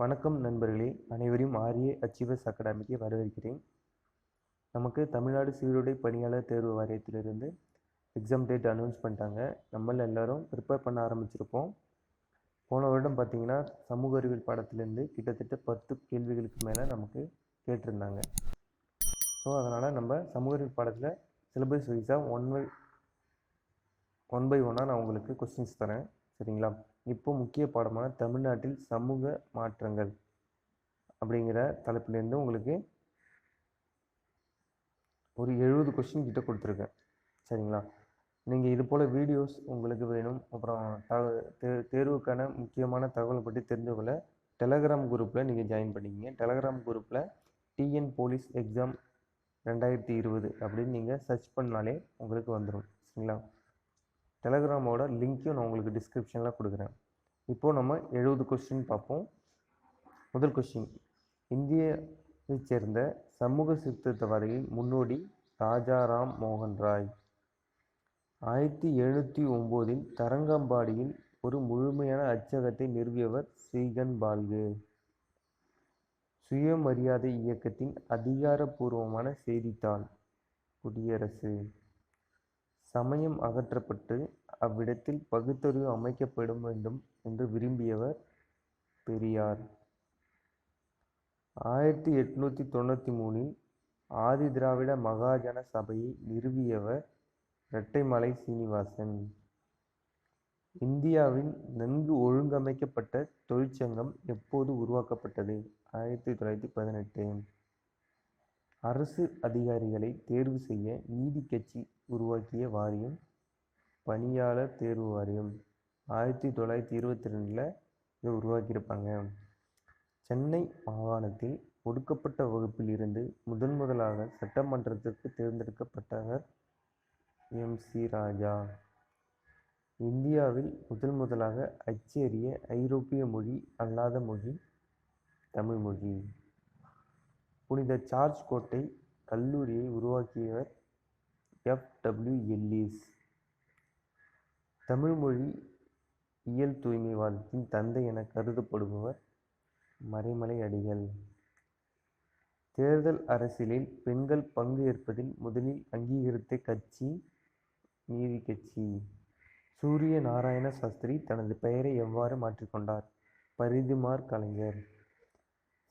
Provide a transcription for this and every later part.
வணக்கம் நண்பர்களே. அனைவரையும் ஆர்ஏ அச்சீவர்ஸ் அகாடமிக்கு வரவேற்கிறேன். நமக்கு தமிழ்நாடு சீருடை பணியாளர் தேர்வு வாரியத்திலிருந்து எக்ஸாம் டேட் அனௌன்ஸ் பண்ணிட்டாங்க. நம்மள எல்லாரும் ப்ரிப்பேர் பண்ண ஆரம்பிச்சிருப்போம். போன வருடம் பார்த்தீங்கன்னா சமூக அறிவியல் பாடத்திலேருந்து கிட்டத்தட்ட பத்து கேள்விகளுக்கு மேலே நமக்கு கேட்டிருந்தாங்க. ஸோ அதனால் நம்ம சமூக அறிவியல் பாடத்தில் சிலபஸ் வைஸாக ஒன் பை ஒன் பை ஒன்னாக நான் உங்களுக்கு கொஸ்டின்ஸ் தரேன். சரிங்களா? இப்போ முக்கிய பாடமான தமிழ்நாட்டில் சமூக மாற்றங்கள் அப்படிங்கிற தலைப்பிலேருந்து உங்களுக்கு ஒரு எழுபது கொஸ்டின் கிட்ட கொடுத்துருக்கேன். சரிங்களா? நீங்கள் இது போல் வீடியோஸ் உங்களுக்கு வேணும். அப்புறம் தக தே தேர்வுக்கான முக்கியமான தகவலை பற்றி தெரிந்து கொள்ள டெலகிராம் குரூப்பில் நீங்கள் ஜாயின் பண்ணிக்கிங்க. டெலகிராம் குரூப்பில் டிஎன் போலீஸ் எக்ஸாம் ரெண்டாயிரத்தி இருபது அப்படின்னு நீங்கள் சர்ச் பண்ணாலே உங்களுக்கு வந்துடும் சரிங்களா? டெலகிராமோட லிங்க்கையும் நான் உங்களுக்கு டிஸ்கிரிப்ஷனில் கொடுக்குறேன். இப்போது நம்ம எழுபது கொஸ்டின் பார்ப்போம். முதல் கொஸ்டின் இந்தியாவைச் சேர்ந்த சமூக சீர்திருத்தவாதிகளின் முன்னோடி ராஜாராம் மோகன் ராய். ஆயிரத்தி எழுநூற்றி ஒம்போதில் தரங்கம்பாடியில் ஒரு முழுமையான அச்சகத்தை நிறுவியவர் ஸ்ரீகன் பால்கு. சுயமரியாதை இயக்கத்தின் அதிகாரப்பூர்வமான செய்தித்தாள். குடியரசு. சமயம் அகற்றப்பட்டு அவ்விடத்தில் பகுத்தறிவு அமைக்கப்படும் வேண்டும் என்று விரும்பியவர் பெரியார். ஆயிரத்தி எட்நூற்றி தொண்ணூற்றி மூணில் ஆதி திராவிட மகாஜன சபையை நிறுவியவர் இரட்டைமலை சீனிவாசன். இந்தியாவின் நன்கு ஒழுங்கமைக்கப்பட்ட தொழிற்சங்கம் எப்போது உருவாக்கப்பட்டது? ஆயிரத்தி தொள்ளாயிரத்தி பதினெட்டு. அரசு அதிகாரிகளை தேர்வு செய்ய நீதி கட்சி உருவாக்கிய வாரியம் பணியாளர் தேர்வு வாரியம். ஆயிரத்தி தொள்ளாயிரத்தி இருபத்தி ரெண்டில் இதை உருவாக்கியிருப்பாங்க. சென்னை மாகாணத்தில் ஒடுக்கப்பட்ட வகுப்பில் இருந்து முதன் முதலாக சட்டமன்றத்திற்கு தேர்ந்தெடுக்கப்பட்டவர் எம். சி. ராஜா. இந்தியாவில் முதல் முதலாக அச்சேறிய ஐரோப்பிய மொழி அல்லாத மொழி தமிழ் மொழி. புனித சார்ஜ் கோட்டை கல்லூரியை உருவாக்கியவர் எஃப் டபிள்யூ எல்லிஸ் தமிழ்மொழி இயல் தூய்மைவாதத்தின் தந்தை என கருதப்படுபவர் மறைமலை அடிகள். தேர்தல் அரசியலில் பெண்கள் பங்கு ஏற்பதில் முதலில் அங்கீகரித்த கட்சி நீதி கட்சி. சூரிய நாராயண சாஸ்திரி தனது பெயரை எவ்வாறு மாற்றிக்கொண்டார் பரிதிமார் கலைஞர்.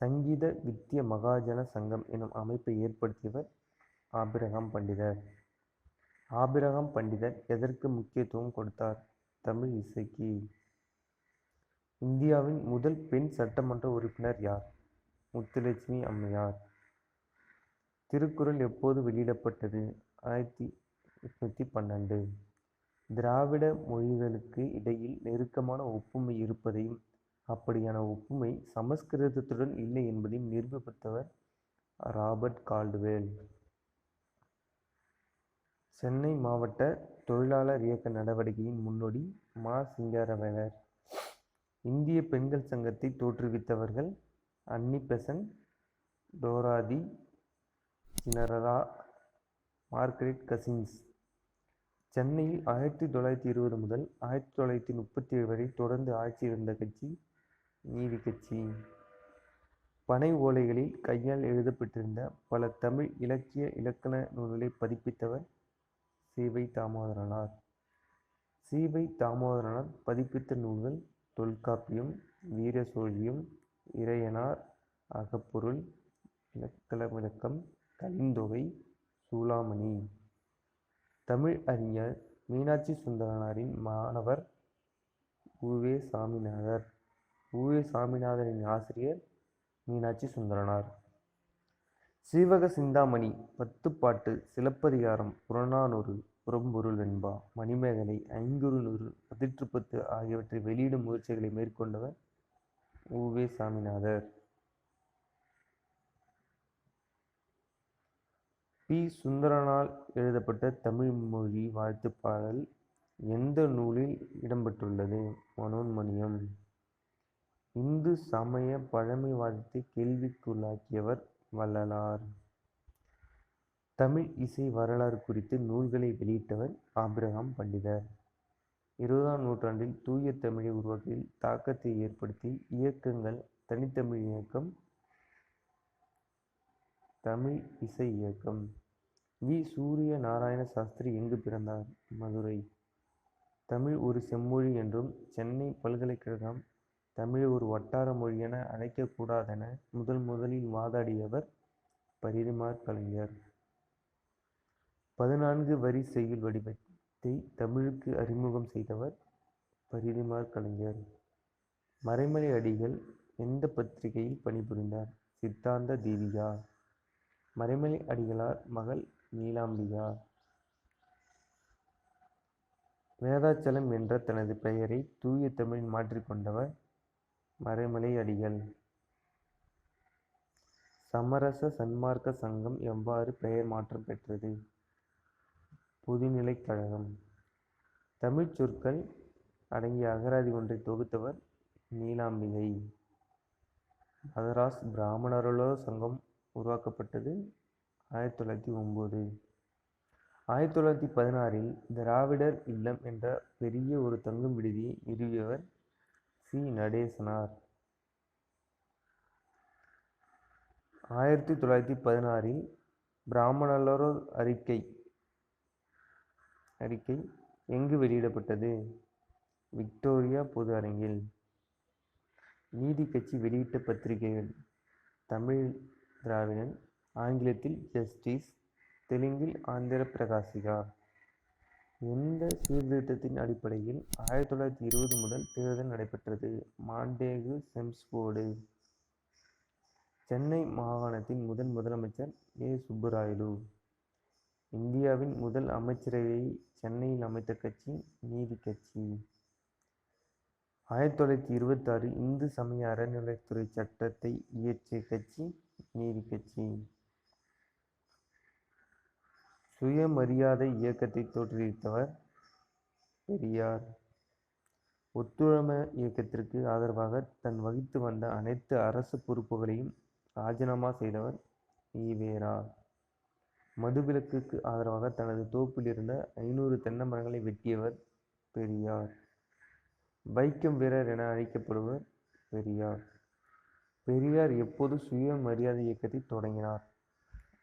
சங்கீத வித்ய மகாஜன சங்கம் எனும் அமைப்பை ஏற்படுத்தியவர் ஆபிரகாம் பண்டிதர். ஆபிரகாம் பண்டிதர் எதற்கு முக்கியத்துவம் கொடுத்தார்? தமிழ் இசைக்கு. இந்தியாவின் முதல் பெண் சட்டமன்ற உறுப்பினர் யார்? முத்துலட்சுமி அம்மையார். திருக்குறள் எப்போது வெளியிடப்பட்டது? ஆயிரத்தி எட்நூற்றி பன்னெண்டு. திராவிட மொழிகளுக்கு இடையில் நெருக்கமான ஒப்புமை இருப்பதையும் அப்படியான ஒப்புமை சமஸ்கிருதத்துடன் இல்லை என்பதையும் நிரூபித்தவர் ராபர்ட் கால்டுவேல். சென்னை மாவட்ட தொழிலாளர் இயக்க நடவடிக்கையின் முன்னோடி மா. சிங்காரவேலர். இந்திய பெண்கள் சங்கத்தை தோற்றுவித்தவர்கள் அன்னி பெசன் டோராதி சினரரா மார்கரெட் கசின்ஸ். சென்னையில் ஆயிரத்தி தொள்ளாயிரத்தி இருபது முதல் ஆயிரத்தி தொள்ளாயிரத்தி முப்பத்தி ஏழு வரை தொடர்ந்து ஆட்சி இருந்த கட்சி நீதி கட்சி. பனை ஓலைகளில் கையால் எழுதப்பட்டிருந்த பல தமிழ் இலக்கிய இலக்கண நூல்களை பதிப்பித்தவர் சீவை தாமோதரனார். சீவை தாமோதரனார் பதிப்பித்த நூல்கள் தொல்காப்பியம் வீர சோழியம் இறையனார் அகப்பொருள் இலக்கல விளக்கம் கலிந்தொகை சூளாமணி. தமிழ் அறிஞர் மீனாட்சி சுந்தரனாரின் மாணவர் உவே சாமிநாதர். உவே சாமிநாதரின் ஆசிரியர் மீனாட்சி சுந்தரனார். சீவக சிந்தாமணி பத்துப்பாட்டு சிலப்பதிகாரம் புறநானூறு புறம்பொருள் வெண்பா மணிமேகலை ஐங்குறுநூறு பதிற்றுப்பத்து ஆகியவற்றை வெளியிடும் முயற்சிகளை மேற்கொண்டவர் உவே சாமிநாதர். பி. சுந்தரனால் எழுதப்பட்ட தமிழ் மொழி வாழ்த்து பாடல் எந்த நூலில் இடம்பெற்றுள்ளது? மனோன்மணியம். இந்து சமய பழமைவாதத்தை கேள்விக்குள்ளாக்கியவர் வள்ளலார். தமிழ் இசை வரலாறு குறித்து நூல்களை வெளியிட்டவர் ஆபிரகாம் பண்டிதர். இருபதாம் நூற்றாண்டில் தூய தமிழை உருவாக்குவதில் தாக்கத்தை ஏற்படுத்தி இயக்கங்கள் தனித்தமிழ் இயக்கம் தமிழ் இசை இயக்கம். வி. சூரிய நாராயண சாஸ்திரி எங்கு பிறந்தார்? மதுரை. தமிழ் ஒரு செம்மொழி என்றும் சென்னை பல்கலைக்கழகம் தமிழை ஒரு வட்டார மொழி என அழைக்கக்கூடாதென முதல் முதலில் வாதாடியவர் பரிதிமாற் கலைஞர். பதினான்கு வரி செய்யுள் வடிவத்தை தமிழுக்கு அறிமுகம் செய்தவர் பரிதிமாற் கலைஞர். மறைமலை அடிகள் எந்த பத்திரிகையில் பணிபுரிந்தார்? சித்தாந்த தீபிகா மறைமலை அடிகளார் மகள் நீலாம்பிகா. வேதாச்சலம் என்ற தனது பெயரை தூய தமிழில் மாற்றிக்கொண்டவர் மறைமலை அடிகள் சமரச சன்மார்க்க சங்கம் எவ்வாறு பெயர் மாற்றம் பெற்றது? புதுநிலைக் கழகம். தமிழ்ச் சொற்கள் அடங்கிய அகராதி ஒன்றை தொகுத்தவர் நீலாம்பிகை. மதராஸ் பிராமணரலோ சங்கம் உருவாக்கப்பட்டது ஆயிரத்தி தொள்ளாயிரத்தி ஒம்பது. ஆயிரத்தி தொள்ளாயிரத்தி பதினாறில் திராவிடர் இல்லம் என்ற பெரிய ஒரு தங்கும் விடுதியை நிறுவியவர் சி நடேசனார். ஆயிரத்தி தொள்ளாயிரத்தி பதினாறில் பிராமணல்லரோ அறிக்கை அறிக்கை எங்கு வெளியிடப்பட்டது? விக்டோரியா பொது அரங்கில். நீதி கட்சி வெளியிட்ட பத்திரிகைகள் தமிழ் திராவிடன் ஆங்கிலத்தில் ஜஸ்டிஸ் தெலுங்கில் ஆந்திர பிரகாசிகா. எந்த சீர்திருத்தத்தின் அடிப்படையில் ஆயிரத்தி தொள்ளாயிரத்தி இருபது முதல் தேர்தல் நடைபெற்றது. மாண்டேகு செம்ஸ்போர்டு. சென்னை மாகாணத்தின் முதல் முதலமைச்சர் ஏ. சுப்புராயலு. இந்தியாவின் முதல் அமைச்சரவையை சென்னையில் அமைத்த கட்சி நீதி கட்சி. ஆயிரத்தி தொள்ளாயிரத்தி இருபத்தாறு இந்து சமய அறநிலைத்துறை சட்டத்தை இயற்றிய கட்சி நீதி கட்சி. சுயமரியாதை இயக்கத்தை தோற்றுவித்தவர் பெரியார். ஒத்துழைமை இயக்கத்திற்கு ஆதரவாக தன் வகித்து வந்த அனைத்து அரசு பொறுப்புகளையும் ராஜினாமா செய்தவர் ஈவேரா மதுவிலக்குக்கு ஆதரவாக தனது தோப்பில் இருந்த ஐநூறு தென்னை மரங்களை வெட்டியவர் பெரியார். வைக்கம் வீரர் என அழைக்கப்படுவர் பெரியார். பெரியார் எப்போது சுயமரியாதை இயக்கத்தை தொடங்கினார்?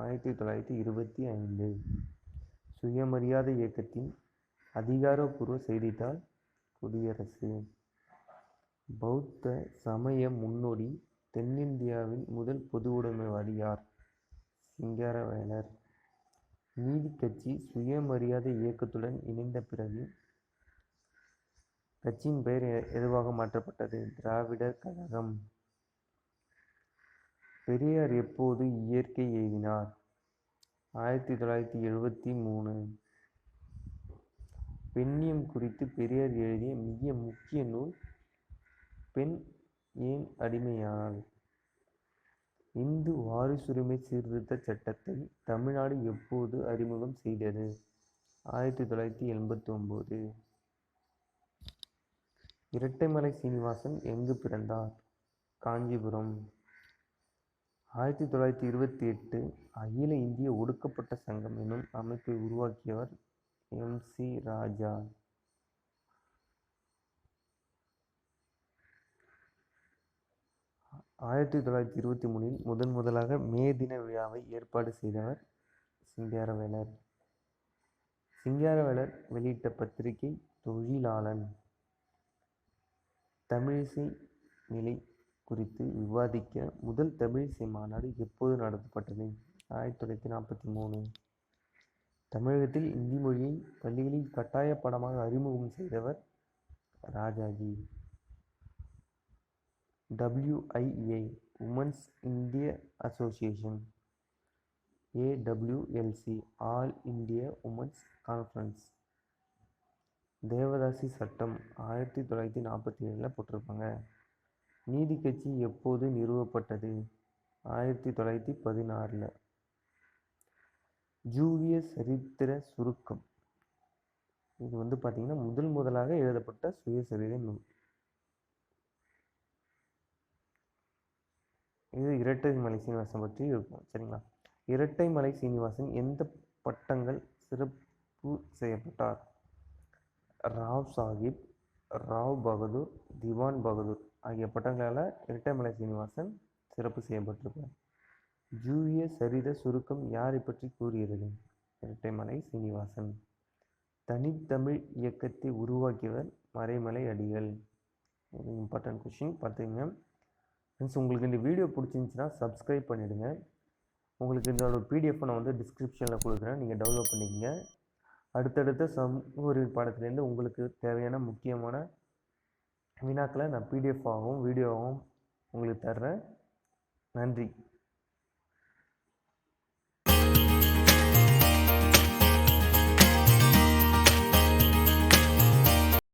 ஆயிரத்தி தொள்ளாயிரத்தி இருபத்தி ஐந்து. சுயமரியாதை இயக்கத்தின் அதிகாரப்பூர்வ செய்தித்தாள் குடியரசு. பௌத்த சமய முன்னோடி தென்னிந்தியாவின் முதல் பொது உடைமைவாதி யார்? சிங்காரவேலர். நீதி கட்சி சுயமரியாதை இயக்கத்துடன் இணைந்த பிறகு கட்சியின் பெயர் எ- எதுவாக மாற்றப்பட்டது? திராவிடர் கழகம். பெரியார் எப்போது இயற்கை எய்தினார்? ஆயிரத்தி தொள்ளாயிரத்தி எழுபத்தி மூணு. பெண்ணியம் குறித்து பெரியார் எழுதிய மிக முக்கிய நூல் பெண் ஏன் அடிமையானால் இந்து வாரிசுரிமை சீர்திருத்த சட்டத்தை தமிழ்நாடு எப்போது அறிமுகம் செய்தது? ஆயிரத்தி தொள்ளாயிரத்தி எண்பத்தி ஒம்பது இரட்டைமலை சீனிவாசன் எங்கு பிறந்தார்? காஞ்சிபுரம். ஆயிரத்தி தொள்ளாயிரத்தி இருபத்தி எட்டு அகில இந்திய ஒடுக்கப்பட்ட சங்கம் எனும் அமைப்பை உருவாக்கியவர் எம் சி ராஜா. ஆயிரத்தி தொள்ளாயிரத்தி இருபத்தி மூணில் முதன் முதலாக மே தின விழாவை ஏற்பாடு செய்தவர் சிங்காரவேலர். சிங்காரவேலர் வெளியிட்ட பத்திரிகை தொழிலாளன். தமிழிசை நிலை குறித்து விவாதிக்க முதல் தமிழிசை மாநாடு எப்போது நடத்தப்பட்டது? ஆயிரத்தி தொள்ளாயிரத்தி நாற்பத்தி மூணு. தமிழகத்தில் இந்தி மொழியை பள்ளிகளில் கட்டாய படமாக அறிமுகம் செய்தவர் Rajaji. WIA women's Indian association. AWLC all Indian women's conference. Devadasi சட்டம் ஆயிரத்தி தொள்ளாயிரத்தி நாற்பத்தி ஏழில் போட்டிருப்பாங்க. நீதி கட்சி எப்போது நிறுவப்பட்டது? ஆயிரத்தி தொள்ளாயிரத்தி பதினாறில். ஜூவிய சரித்திர சுருக்கம். இது வந்து பார்த்திங்கன்னா முதல் முதலாக எழுதப்பட்ட சுயசரிதை நூல். இது இரட்டை மலை சீனிவாசன் பற்றி இருக்கும் சரிங்களா? இரட்டை மலை சீனிவாசன் எந்த பட்டங்கள் சிறப்பு செய்யப்பட்டார்? ராவ் சாஹிப் ராவ் பகதூர் திவான் பகதூர். ஆகிய பட்டங்களால் இரட்டைமலை சீனிவாசன் சிறப்பு செய்யப்பட்டிருப்பார் ஜூவிய சரித சுருக்கம் யாரை பற்றி கூறுகிறது? இரட்டைமலை சீனிவாசன். தனித்தமிழ் இயக்கத்தை உருவாக்கியவர் மறைமலை அடிகள். ஒரு இம்பார்ட்டன்ட் கொஷின் பார்த்துங்க ஃப்ரெண்ட்ஸ் உங்களுக்கு இந்த வீடியோ பிடிச்சிருந்துச்சின்னா சப்ஸ்கிரைப் பண்ணிவிடுங்க உங்களுக்கு இதோட பிடிஎஃப் நான் வந்து டிஸ்கிரிப்ஷனில் கொடுக்குறேன். நீங்கள் டவுன்லோட் பண்ணிக்கங்க. அடுத்தடுத்த சமூக அறிவியல் பாடத்துலேருந்து உங்களுக்கு தேவையான முக்கியமான வினாக்களை நான் பிடிஎஃப் ஆகவும் வீடியோவாகவும் உங்களுக்கு தர்றேன். நன்றி.